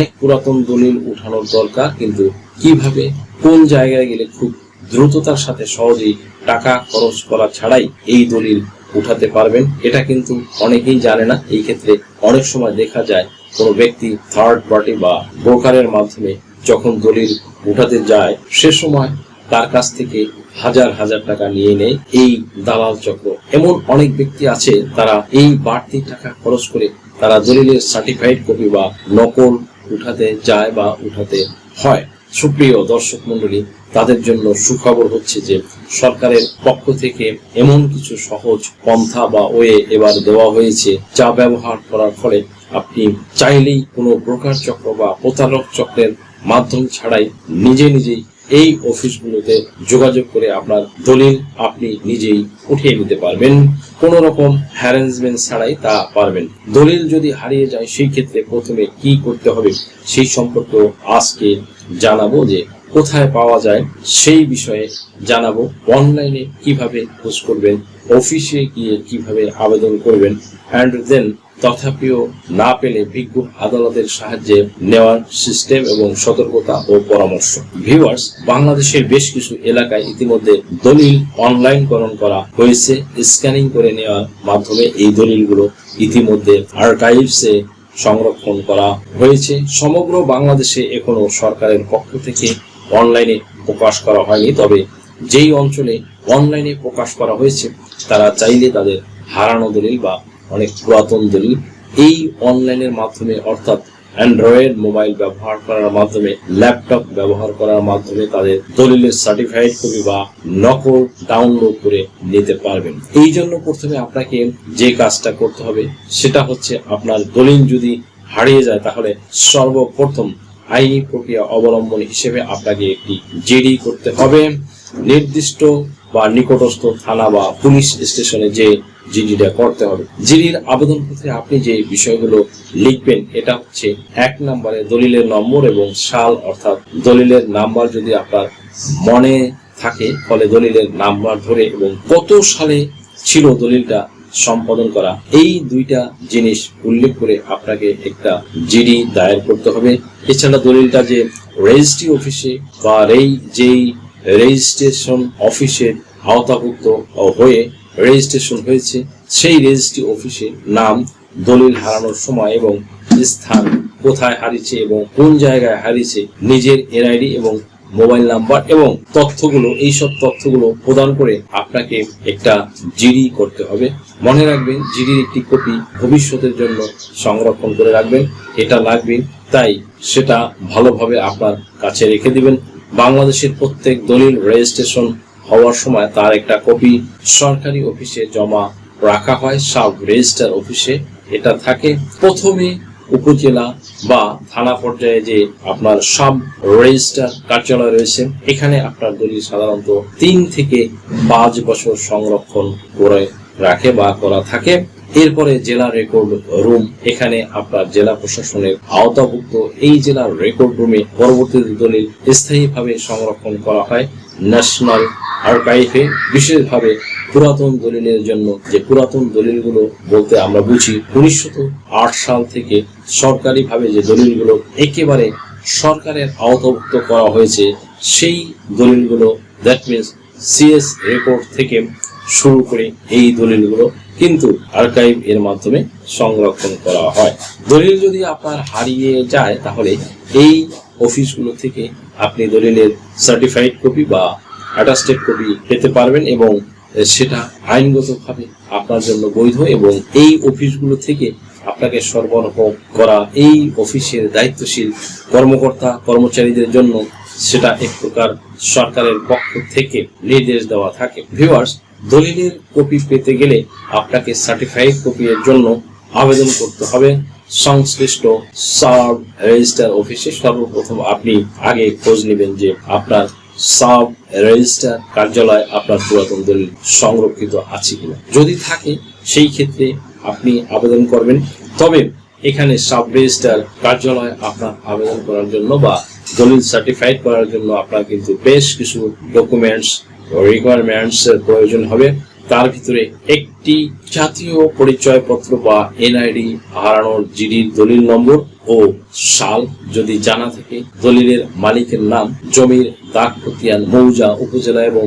অনেক পুরাতন দলিল উঠানোর দরকার, কিন্তু কীভাবে, কোন জায়গায় গেলে খুব দ্রুততার সাথে সহজেই টাকা খরচ করা ছাড়াই এই দলিল উঠাতে পারবেন, এটা কিন্তু অনেকেই জানে না। এই ক্ষেত্রে অনেক সময় দেখা যায়, কোনো ব্যক্তি থার্ড পার্টি বা ব্রোকারের মাধ্যমে যখন দলিল উঠাতে যায়, সে সময় তার কাছ থেকে হাজার হাজার টাকা নিয়ে নেয় এই দালাল চক্র। এমন অনেক ব্যক্তি আছে, তারা এই বাড়তি টাকা খরচ করে তারা দলিলের সার্টিফাইড কপি বা নকল উঠাতে যায় বা উঠাতে হয়। সুপ্রিয় দর্শক মন্ডলী তাদের জন্য সুখবর হচ্ছে যে, সরকারের পক্ষ থেকে এমন কিছু সহজ পন্থা বা ওয়ে এবার দেওয়া হয়েছে, যা ব্যবহার করার ফলে আপনি চাইলেই কোনো ব্রোকার চক্র বা প্রতারক চক্রের মাধ্যম ছাড়াই নিজে নিজেই এই অফিসগুলোতে যোগাযোগ করে আপনার দলিল আপনি নিজেই উঠিয়ে নিতে পারবেন। কোন রকম হ্যারেঞ্জমেন্ট ছাড়াই তা পারবেন। দলিল যদি হারিয়ে যায়, সেই ক্ষেত্রে প্রথমে কি করতে হবে সেই সম্পর্ক আজকে জানাব যে কোথায় পাওয়া যায়, সেই বিষয়ে জানাব। অনলাইনে কীভাবে খোঁজ করবেন অফিসে গিয়ে কীভাবে আবেদন করবেন অ্যান্ড দেন তথাপিও না পেলে বিজ্ঞ আদালতের সাহায্যে নেওয়ার সিস্টেম এবং সতর্কতা ও পরামর্শ। ভিউয়ার্স, বাংলাদেশের বেশ কিছু এলাকায় ইতিমধ্যে দলিল অনলাইনকরণ করা হয়েছে। স্ক্যানিং করে নেওয়ার মাধ্যমে এই দলিলগুলো ইতিমধ্যে আর্কাইভসে সংরক্ষণ করা হয়েছে। সমগ্র বাংলাদেশে এখনও সরকারের পক্ষ থেকে অনলাইনে প্রকাশ করা হয়নি, তবে যেই অঞ্চলে অনলাইনে প্রকাশ করা হয়েছে, তারা চাইলে তাদের হারানো দলিল বা অনেক পুরাতন দলিল। এই অনলাইনের মাধ্যমে, অর্থাৎ অ্যান্ড্রয়েড মোবাইল ব্যবহার করার মাধ্যমে, ল্যাপটপ ব্যবহার করার মাধ্যমে তাদের দলিলের সার্টিফাইড কপি বা নকল ডাউনলোড করে নিতে পারবেন। এই জন্য প্রথমে আপনাকে যে কাজটা করতে হবে, সেটা হচ্ছে আপনার দলিল যদি হারিয়ে যায়, তাহলে সর্বপ্রথম আইনি প্রক্রিয়া অবলম্বন হিসেবে আপনাকে একটি জেডি করতে হবে। নির্দিষ্ট বা নিকটস্থ থানা বা পুলিশ স্টেশনে যে জিডিটা করতে হবে। জিডির আবেদনপত্রে আপনি যে বিষয়গুলো লিখবেন, এটা হচ্ছে এক নম্বরে দলিলের নম্বর এবং সাল, অর্থাৎ দলিলের নাম্বার যদি আপনার মনে থাকে, ফলে দলিলের নাম্বার ধরে এবং কত সালে ছিল দলিলটা সম্পাদন করা, এই দুইটা জিনিস উল্লেখ করে আপনাকে একটা জিডি দায়ের করতে হবে। এছাড়া দলিলটা যে রেজিস্ট্রি অফিসে বা যেই রেজিস্ট্রেশন অফিসের আওতাভুক্ত হয়ে রেজিস্ট্রেশন হয়েছে, সেই রেজিস্ট্রি অফিসের নাম, দলিল হারানোর সময় এবং স্থান কোথায় হারিয়েছে এবং কোন জায়গায় হারিয়েছে, নিজের এনআইডি এবং মোবাইল নাম্বার এবং তথ্যগুলো এই সব তথ্যগুলো প্রদান করে আপনাকে একটা জিডি করতে হবে। মনে রাখবেন, জিডির একটি কপি ভবিষ্যতের জন্য সংরক্ষণ করে রাখবেন, এটা লাগবে, তাই সেটা ভালোভাবে আপনার কাছে রেখে দিবেন। বাংলাদেশের প্রত্যেক দলিল রেজিস্ট্রেশন হওয়ার সময় তার একটা কপি সরকারি অফিসে জমা রাখা হয়, সাব রেজিস্টার অফিসে। এটা থাকে প্রথমে উপজেলা বা থানা পর্যায়ে যে আপনার সাব রেজিস্টার কার্যালয় রয়েছে। এখানে আপনার দলিল সাধারণত তিন থেকে পাঁচ বছর সংরক্ষণ করে রাখে বা করা থাকে। এরপরে জেলা রেকর্ড রুম, এখানে আপনার জেলা প্রশাসনের আওতাভুক্ত এই জেলার রেকর্ড রুমে পরবর্তী দলিল স্থায়ীভাবে সংরক্ষণ করা হয়। ন্যাশনাল আর্কাইভে বিশেষভাবে পুরাতন দলিলের জন্য যে পুরাতন দলিলগুলো বলতে আমরা বুঝি, উনিশশো আট সাল থেকে সরকারিভাবে যে দলিলগুলো একেবারে সরকারের আওতাভুক্ত করা হয়েছে, সেই দলিলগুলো দ্যাট মিনস সিএস রেকর্ড থেকে শুরু করে এই দলিলগুলো কিন্তু আর্কাইভ এর মাধ্যমে সংরক্ষণ করা হয়। দলিল যদি আপনার হারিয়ে যায়, তাহলে এই অফিসগুলো থেকে আপনি দলিলের সার্টিফাইড কপি বা অ্যাটাস্টেড কপি পেতে পারবেন এবং সেটা আইনগতভাবে আপনার জন্য বৈধ এবং এই অফিসগুলো থেকে আপনাকে সরবরাহ করা এই অফিসের দায়িত্বশীল কর্মকর্তা, কর্মচারীদের জন্য সেটা এক প্রকার সরকারের পক্ষ থেকে নির্দেশ দেওয়া থাকে। ভিউয়ার্স দলিলের কপি পেতে গেলে আপনাকে সার্টিফাইড কপি এর জন্য আবেদন করতে হবে। সংশ্লিষ্ট সাব রেজিস্টার অফিসে সর্বপ্রথম আপনি আগে খোঁজ নেবেন যে আপনার সাব রেজিস্টার কার্যালয় আপনার পুরাতন দলিল সংরক্ষিত আছে কিনা। যদি থাকে, সেই ক্ষেত্রে আপনি আবেদন করবেন। তবে এখানে সাব রেজিস্টার কার্যালয় আপনার আবেদন করার জন্য বা দলিল সার্টিফাইড করার জন্য আপনার কিন্তু বেশ কিছু ডকুমেন্টস রিকোয়ারমেন্টস প্রয়োজন হবে। তার ভিতরে একটি জাতীয় পরিচয়পত্র বা এনআইডি হারানোর জিডির দলিল নম্বর ও সাল যদি জানা থাকে, দলিলের মালিকের নাম, জমির দাগ খতিয়ান, মৌজা, উপজেলা এবং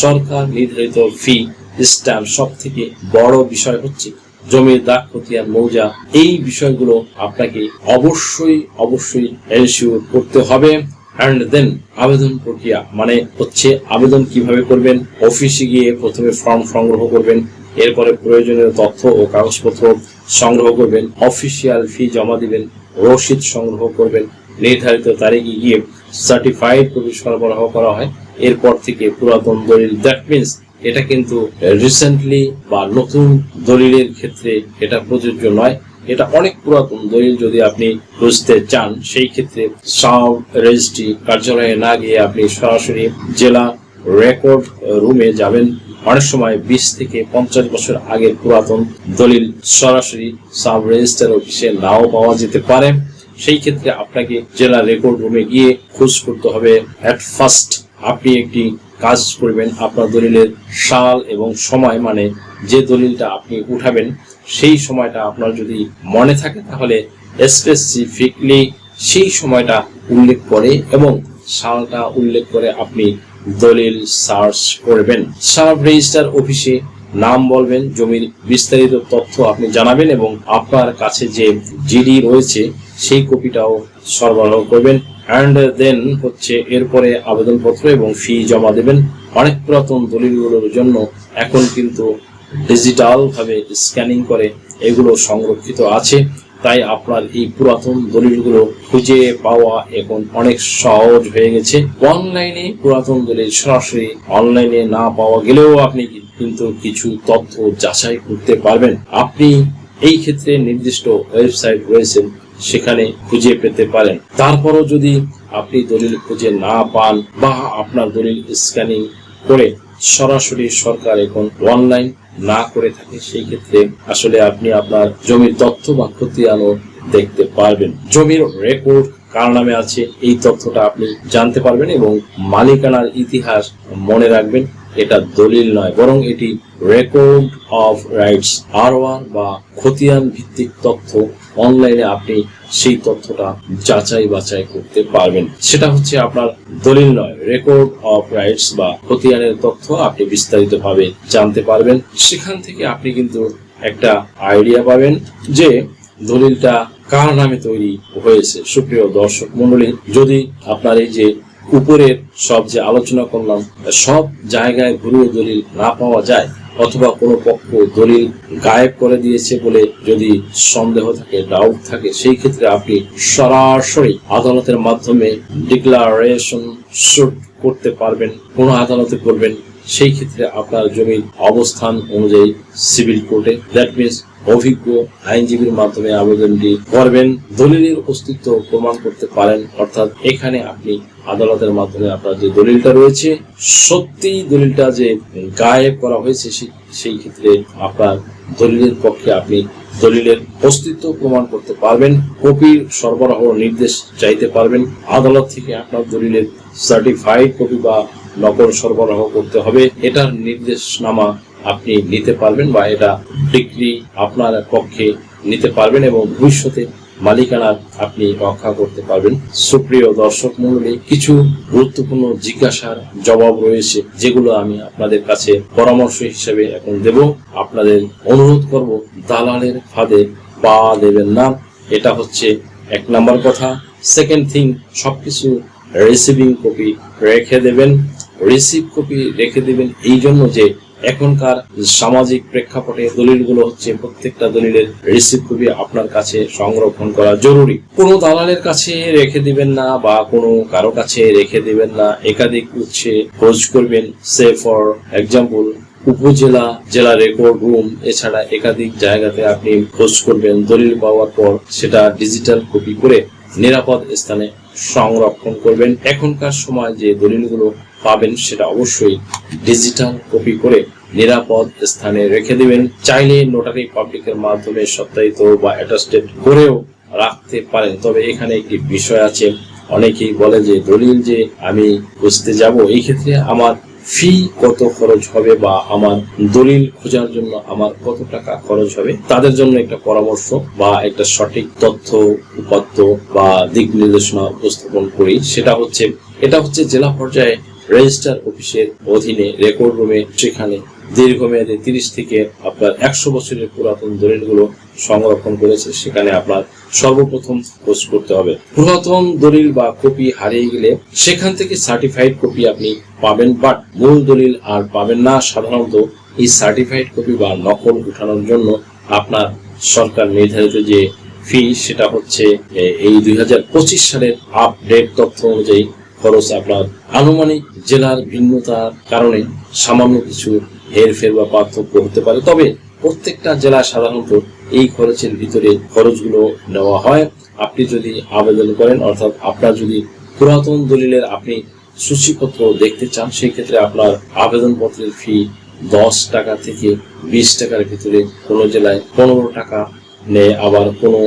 সরকার নির্ধারিত ফি স্ট্যাম্প সব থেকে বড় বিষয় হচ্ছে জমির দাগ খতিয়ান, মৌজা। এই বিষয়গুলো আপনাকে অবশ্যই অবশ্যই এনশিওর করতে হবে। অ্যান্ড দেন আবেদন প্রক্রিয়া মানে হচ্ছে আবেদন কীভাবে করবেন, অফিসে গিয়ে প্রথমে ফর্ম সংগ্রহ করবেন, এরপরে প্রয়োজনীয় তথ্য ও কাগজপত্র সংগ্রহ করবেন অফিসিয়াল ফি জমা দিবেন, রসিদ সংগ্রহ করবেন, নির্ধারিত তারিখে গিয়ে সার্টিফাইড কপি সরবরাহ করা হয়, এরপর থেকে পুরাতন দলিল। দ্যাট মিনস এটা কিন্তু রিসেন্টলি বা নতুন দলিলের ক্ষেত্রে এটা প্রযোজ্য নয়। এটা অনেক পুরাতন দলিল যদি আপনি বুঝতে চান, সেই ক্ষেত্রে সাব রেজিস্ট্রি কার্যালয়ে না গিয়ে আপনি সরাসরি জেলা রেকর্ড রুমে যাবেন। অনেক সময় বিশ থেকে পঞ্চাশ বছর আগের পুরাতন দলিল সরাসরি সাব রেজিস্টার অফিসে নাও পাওয়া যেতে পারে। সেই ক্ষেত্রে আপনাকে জেলা রেকর্ড রুমে গিয়ে খোঁজ করতে হবে। অ্যাট ফার্স্ট আপনি একটি কাজ করবেন, আপনার দলিলের সাল এবং সময় মানে যে দলিলটা আপনি উঠাবেন সেই সময়টা আপনার যদি মনে থাকে, তাহলে স্পেসিফিকলি সেই সময়টা উল্লেখ করে এবং সালটা উল্লেখ করে আপনি দলিল সার্চ করবেন। সাব রেজিস্টার অফিসে নাম বলবেন, জমির বিস্তারিত তথ্য আপনি জানাবেন এবং আপনার কাছে যে জিডি রয়েছে সেই কপিটাও সরবরাহ করবেন। অ্যান্ড দেন হচ্ছে এরপরে আবেদনপত্র এবং ফি জমা দেবেন। অনেক পুরাতন দলিলগুলোর জন্য এখন কিন্তু ডিজিটাল ভাবে স্ক্যানিং করে এগুলো সংরক্ষিত আছে। তাই আপনার এই পুরাতন দলিলগুলো খুঁজে পাওয়া এখন অনেক সহজ হয়ে গেছে। অনলাইনে পুরাতন দলিল সরাসরি অনলাইনে না পাওয়া গেলেও আপনি কিন্তু কিছু তথ্য যাচাই করতে পারবেন। আপনি এই ক্ষেত্রে নির্দিষ্ট ওয়েবসাইট রয়েছে, সেখানে খুঁজে পেতে পারেন। তারপরও যদি আপনি দলিল খুঁজে না পান বা আপনার দলিল স্ক্যানিং করে সরাসরি সরকার এখন অনলাইন না করে থাকে, সেই ক্ষেত্রে আসলে আপনি আপনার জমির তথ্য বা খতিয়ানও দেখতে পারবেন। জমির রেকর্ড কার নামে আছে, এই তথ্যটা আপনি জানতে পারবেন এবং মালিকানার ইতিহাস মনে রাখবেন, এটা দলিল নয়, বরং এটি রেকর্ড অফ রাইটস আর বা খতিয়ান ভিত্তিক তথ্য অনলাইনে আপনি সেই তথ্যটা যাচাই বাছাই করতে পারবেন। সেটা হচ্ছে আপনার দলিল নয় রেকর্ড অফ রাইটস বা খতিয়ানের তথ্য আপনি বিস্তারিতভাবে জানতে পারবেন। সেখান থেকে আপনি কিন্তু একটা আইডিয়া পাবেন যে দলিলটা কার নামে তৈরি হয়েছে। সুপ্রিয় দর্শক মন্ডলী যদি আপনার এই যে উপরের সব যে আলোচনা করলাম, সব জায়গায় ঘুরিয়ে দলিল না পাওয়া যায় অথবা কোনো পক্ষ দলিল গায়েব করে দিয়েছে বলে যদি সন্দেহ থাকে ডাউট থাকে, সেই ক্ষেত্রে আপনি সরাসরি আদালতের মাধ্যমে ডিক্লারেশন শুট করতে পারবেন, কোনো আদালতে করবেন। সেই ক্ষেত্রে আপনার জমির অবস্থান অনুযায়ী সিভিল কোর্টে দ্যাট মিনস অভিজ্ঞ আইনজীবীর মাধ্যমে আবেদনটি করবেন। দলিলের অস্তিত্ব প্রমাণ করতে পারেন, অর্থাৎ এখানে আপনি আদালতের মাধ্যমে আপনার যে দলিলটা রয়েছে সত্যি দলিলটা যে গায়েব করা হয়েছে সেই ক্ষেত্রে আপনার দলিলের পক্ষে আপনি দলিলের অস্তিত্ব প্রমাণ করতে পারবেন, কপির সরবরাহ নির্দেশ চাইতে পারবেন। আদালত থেকে আপনার দলিলের সার্টিফাইড কপি বা নকল সরবরাহ করতে হবে। এটার নির্দেশনামা আপনি নিতে পারবেন বা এটা ডিগ্রি আপনার পক্ষে নিতে পারবেন এবং ভবিষ্যতে মালিকানা আপনি রক্ষা করতে পারবেন। সুপ্রিয় দর্শক মন্ডলী কিছু গুরুত্বপূর্ণ জিজ্ঞাসার জবাব রয়েছে, যেগুলো আমি আপনাদের কাছে পরামর্শ হিসেবে এখন দেব। আপনাদের অনুরোধ করব, দালালের ফাঁদে পা দেবেন না। এটা হচ্ছে এক নাম্বার কথা। সেকেন্ড থিং সবকিছু রিসিভিং কপি রেখে দেবেন। রিসিভ কপি রেখে দেবেন এই জন্য যে এখনকার সামাজিক প্রেক্ষাপটে দলিলগুলো হচ্ছে প্রত্যেকটা দলিলের রিসিভ কপি আপনার কাছে সংরক্ষণ করা জরুরি। কোনো দালালের কাছে রেখে দিবেন না বা কোনো কারও কাছে রেখে দিবেন না। একাধিক উৎসে খোঁজ করবেন। সে ফর এক্সাম্পল উপজেলা, জেলা রেকর্ড রুম এছাড়া একাধিক জায়গাতে আপনি খোঁজ করবেন। দলিল পাওয়ার পর সেটা ডিজিটাল কপি করে নিরাপদ স্থানে সংরক্ষণ করবেন। এখনকার সময় যে দলিলগুলো পাবেন সেটা অবশ্যই ডিজিটাল কপি করে নিরাপদ স্থানে রেখে দিবেন। চাইলে নোটারি পাবলিকের মাধ্যমে সত্যায়িত বা অ্যাটাস্টেড করেও রাখতে পারেন। তবে এখানে একটি বিষয় আছে। অনেকেই বলে যে, দলিল যে আমি খুঁজতে যাব, এই ক্ষেত্রে আমার ফি কত খরচ হবে বা আমার দলিল খোঁজার জন্য আমার কত টাকা খরচ হবে? তাদের জন্য একটা পরামর্শ বা একটা সঠিক তথ্য, উপাত্ত বা দিক নির্দেশনা উপস্থাপন করি। সেটা হচ্ছে, এটা হচ্ছে জেলা পর্যায়ে রেজিস্টার অফিসের অধীনে রেকর্ড রুমে সেখানে দীর্ঘমেয়াদে তিরিশ থেকে আপনার একশো বছরের পুরাতন দলিলগুলো সংরক্ষণ করেছে। সেখানে আপনার সর্বপ্রথম পোস্ট করতে হবে। পুরাতন দলিল বা কপি হারিয়ে গেলে সেখান থেকে সার্টিফাইড কপি আপনি পাবেন বাট মূল দলিল আর পাবেন না। সাধারণত এই সার্টিফাইড কপি বা নকল উঠানোর জন্য আপনার সরকার নির্ধারিত যে ফি সেটা হচ্ছে এই দুই হাজার পঁচিশ সালের আপডেট তথ্য অনুযায়ী খরচ আপনার আনুমানিক জেলার ভিন্নতার কারণে সামান্য কিছু হেরফের বা পার্থক্য হতে পারে। তবে প্রত্যেকটা জেলা সাধারণত এই খরচের ভিতরে খরচগুলো নেওয়া হয়। আপনি যদি আবেদন করেন, অর্থাৎ আপনার যদি পুরাতন দলিলের আপনি সূচিপত্র দেখতে চান সেই ক্ষেত্রে আপনার আবেদনপত্রের ফি দশ টাকা থেকে বিশ টাকার ভিতরে কোনো জেলায় পনেরো টাকা নেয় আবার কোনো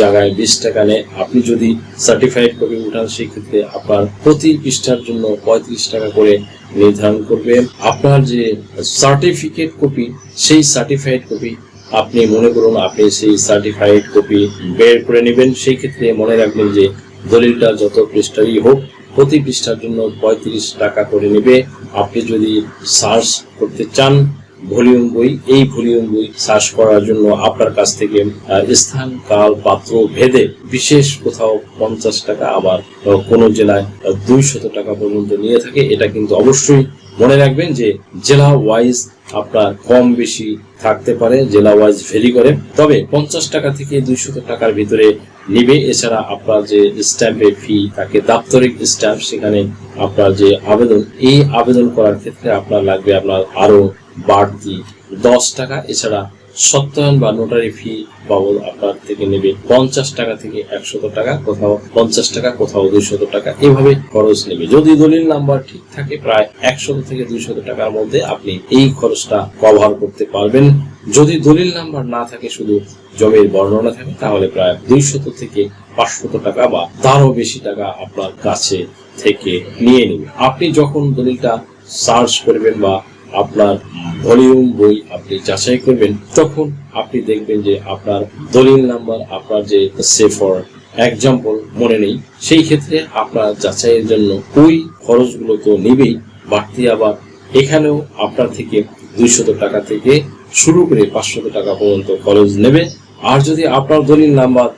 জায়গায় বিশ টাকা নেয় আপনি যদি সার্টিফাইড কপি উঠান সেই ক্ষেত্রে আপনার প্রতি পৃষ্ঠার জন্য পঁয়ত্রিশ টাকা করে নির্ধারণ করবে। আপনার যে সার্টিফিকেট কপি সেই সার্টিফাইড কপি আপনি মনে করুন, আপনি সেই সার্টিফাইড কপি বের করে নেবেন। সেই ক্ষেত্রে মনে রাখবেন যে দলিলটা যত পৃষ্ঠারই হোক, প্রতি পৃষ্ঠার জন্য পঁয়ত্রিশ টাকা করে নেবে। আপনি যদি সার্চ করতে চান ভলিউম বই, এই ভলিউম বই সার্চ করার জন্য আপনার কাছ থেকে স্থান, কাল, পাত্র, ভেদে বিশেষ কোথাও পঞ্চাশ টাকা আবার কোনো জেলায় দুইশত টাকা পর্যন্ত নিয়ে থাকে। এটা কিন্তু অবশ্যই মনে রাখবেন যে জেলা ওয়াইজ আপনার কম বেশি থাকতে পারে জেলা ওয়াইজ ভেরি করে। তবে পঞ্চাশ টাকা থেকে দুইশত টাকার ভিতরে নিবে। এছাড়া আপনার যে স্ট্যাম্পের ফি তাকে দাপ্তরিক স্ট্যাম্প সেখানে আপনার যে আবেদন, এই আবেদন করার ক্ষেত্রে আপনার লাগবে আপনার আরও বাড়তি দশ টাকা, এছাড়া সত্যায়ন বা নোটারি ফি বাবদ আপনার থেকে নেবে পঞ্চাশ টাকা থেকে একশত টাকা, কোথাও পঞ্চাশ টাকা, কোথাও দুইশত টাকা, এভাবে খরচ নেবে। যদি দলিল নাম্বার ঠিক থাকে, প্রায় একশত থেকে দুইশত টাকার মধ্যে আপনি এই খরচটা কভার করতে পারবেন। যদি দলিল নাম্বার না থাকে, শুধু জমির বর্ণনা থাকে, তাহলে প্রায় দুইশত থেকে পাঁচশত টাকা বা তারও বেশি টাকা আপনার কাছে থেকে নিয়ে নেবে। আপনি যখন দলিলটা সার্চ করবেন বা আপনার ভলিউম বই আপনি যাচাই করবেন, তখন আপনি দেখবেন যে আপনার দলিল নাম্বার, আপনার যে সেফর এক্সাম্পল মনে নেই, সেই ক্ষেত্রে আপনার যাচাইয়ের জন্য ওই খরচগুলো তো নেবেই, বাড়তি আবার এখানেও আপনার থেকে দুইশত টাকা থেকে শুরু করে পাঁচশত টাকা পর্যন্ত খরচ নেবে। আর যদি আপনার দলিল নাম্বার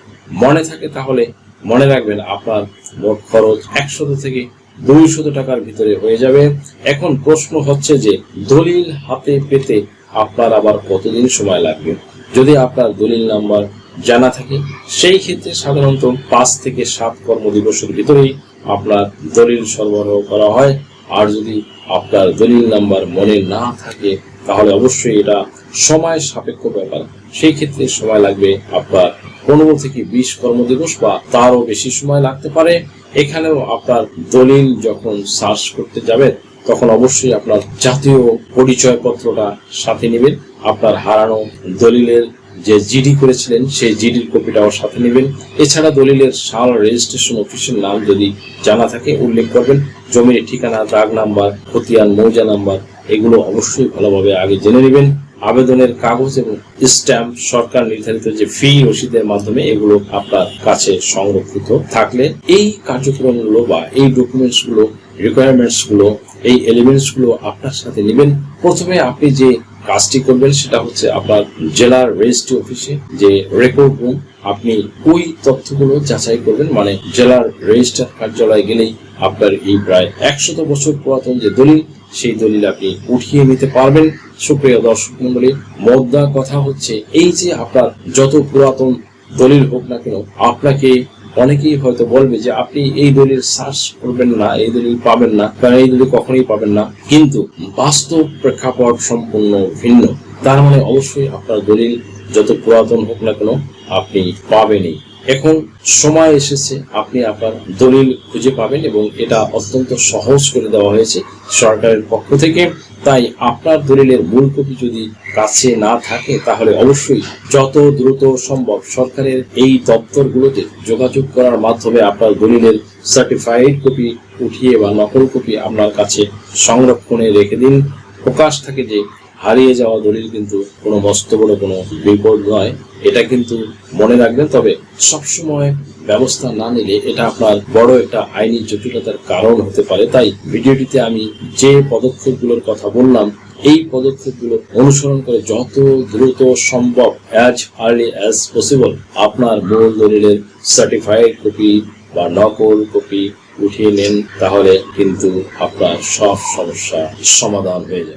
মনে থাকে, তাহলে মনে রাখবেন আপনার মোট খরচ একশত থেকে দুইশত টাকার ভিতরে হয়ে যাবে। এখন প্রশ্ন হচ্ছে যে, দলিল হাতে পেতে আপনার আবার কতদিন সময় লাগবে? যদি আপনার দলিল নাম্বার জানা থাকে, সেই ক্ষেত্রে সাধারণত পাঁচ থেকে সাত কর্মদিবসের ভিতরেই আপনার দলিল সরবরাহ করা হয়। আর যদি আপনার দলিল নাম্বার মনে না থাকে তাহলে অবশ্যই এটা সময় সাপেক্ষ ব্যাপার। সেই ক্ষেত্রে সময় লাগবে আপনার পনেরো থেকে বিশ কর্মদিবস বা তারও বেশি সময় লাগতে পারে। এখানেও আপনার দলিল যখন সার্চ করতে যাবেন, তখন অবশ্যই আপনার জাতীয় পরিচয়পত্রটা সাথে নেবেন। আপনার হারানো দলিলের যে জিডি করেছিলেন, সেই জিডির কপিটাও সাথে নেবেন। এছাড়া দলিলের সাল রেজিস্ট্রেশন অফিসের নাম যদি জানা থাকে, উল্লেখ করবেন। জমির ঠিকানা, দাগ নাম্বার, খতিয়ান, মৌজা নাম্বার এগুলো অবশ্যই ভালোভাবে আগে জেনে নেবেন। আবেদনের কাগজ এবং স্ট্যাম্প সরকার নির্ধারিত যে ফি রসিদের মাধ্যমে এগুলো আপনার কাছে সংরক্ষিত থাকলে এই কার্যক্রমগুলো বা এই ডকুমেন্টসগুলো রিকোয়ারমেন্টসগুলো, এই এলিমেন্টসগুলো আপনার সাথে নেবেন। প্রথমে আপনি যে কাজটি করবেন সেটা হচ্ছে আপনার জেলার রেজিস্ট্রি অফিসে যে রেকর্ড রুম আপনি ওই তথ্যগুলো যাচাই করবেন। মানে জেলার রেজিস্ট্রার কার্যালয়ে গেলেই আপনার এই প্রায় একশত বছর পুরাতন যে দলিল সেই দলিল আপনি উঠিয়ে নিতে পারবেন। সুপ্রিয় দর্শক মন্ডলী মোদ্দা কথা হচ্ছে এই যে আপনার যত পুরাতন দলিল হোক না কেন, আপনাকে অনেকেই হয়তো বলবে যে আপনি এই দলিল সার্চ করবেন না, এই দলিল পাবেন না, কারণ এই দলিল কখনোই পাবেন না। কিন্তু বাস্তব প্রেক্ষাপট সম্পূর্ণ ভিন্ন। তার মানে অবশ্যই আপনার দলিল যত পুরাতন হোক না কেন, আপনি পাবেনই। এখন সময় এসেছে, আপনি আপনার দলিল খুঁজে পাবেন এবং এটা অত্যন্ত সহজ করে দেওয়া হয়েছে সরকারের পক্ষ থেকে। তাই আপনার দলিলের মূল কপি যদি কাছে না থাকে, তাহলে অবশ্যই যত দ্রুত সম্ভব সরকারের এই দপ্তরগুলোতে যোগাযোগ করার মাধ্যমে আপনার দলিলের সার্টিফাইড কপি উঠিয়ে বা নকল কপি আপনার কাছে সংরক্ষণে রেখে দিন। প্রকাশ থাকে যে হারিয়ে যাওয়া দলিল কিন্তু কোনো মস্ত বড় কোনো বিপদ নয়। এটা কিন্তু মনে রাখবেন, তবে সবসময় ব্যবস্থা না নিলে এটা আপনার বড় একটা আইনি জটিলতার কারণ হতে পারে। তাই ভিডিওটিতে আমি যে পদক্ষেপগুলোর কথা বললাম, এই পদক্ষেপগুলো অনুসরণ করে যত দ্রুত সম্ভব অ্যাজ আর্লি অ্যাজ পসিবল আপনার মূল দলিলের সার্টিফাইড কপি বা নকল কপি উঠিয়ে নেন, তাহলে কিন্তু আপনার সব সমস্যা সমাধান হয়ে যাবে।